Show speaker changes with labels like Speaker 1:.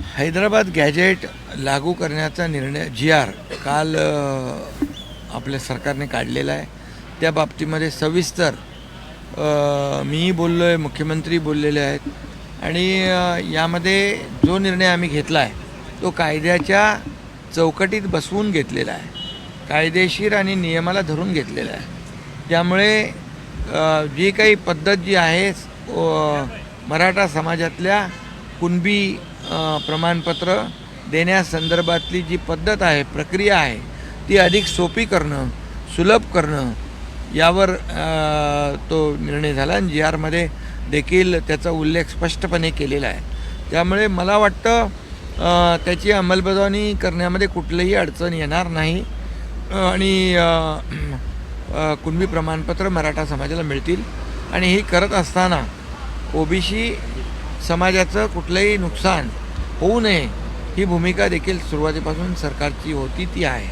Speaker 1: Hyderabad gadget लागू करण्याचा निर्णय जी आर काल आपल्या सरकारने काढलेला आहे. त्या बाबतीमध्ये सविस्तर मीही बोललो आहे मुख्यमंत्री बोललेले आहेत. आणि यामध्ये जो निर्णय आम्ही घेतला आहे तो कायद्याच्या चौकटीत बसवून घेतलेला आहे. कायदेशीर आणि नियमाला धरून घेतलेला आहे. त्यामुळे जी काही पद्धत जी आहे मराठा समाजातल्या कुणबी प्रमाणपत्र देण्यासंदर्भातली जी पद्धत आहे प्रक्रिया आहे ती अधिक सोपी करणं सुलभ करणं यावर तो निर्णय झाला आणि जी आरमध्ये देखील त्याचा उल्लेख स्पष्टपणे केलेला आहे. त्यामुळे मला वाटतं त्याची अंमलबजावणी करण्यामध्ये कुठलीही अडचण येणार नाही आणि कुणबी प्रमाणपत्र मराठा समाजाला मिळतील. आणि ही करत असताना ओबीसी समाजाचं कुठलंही नुकसान होऊ नये ही भूमिका देखील सुरुवातीपासून सरकारची होती ती आहे.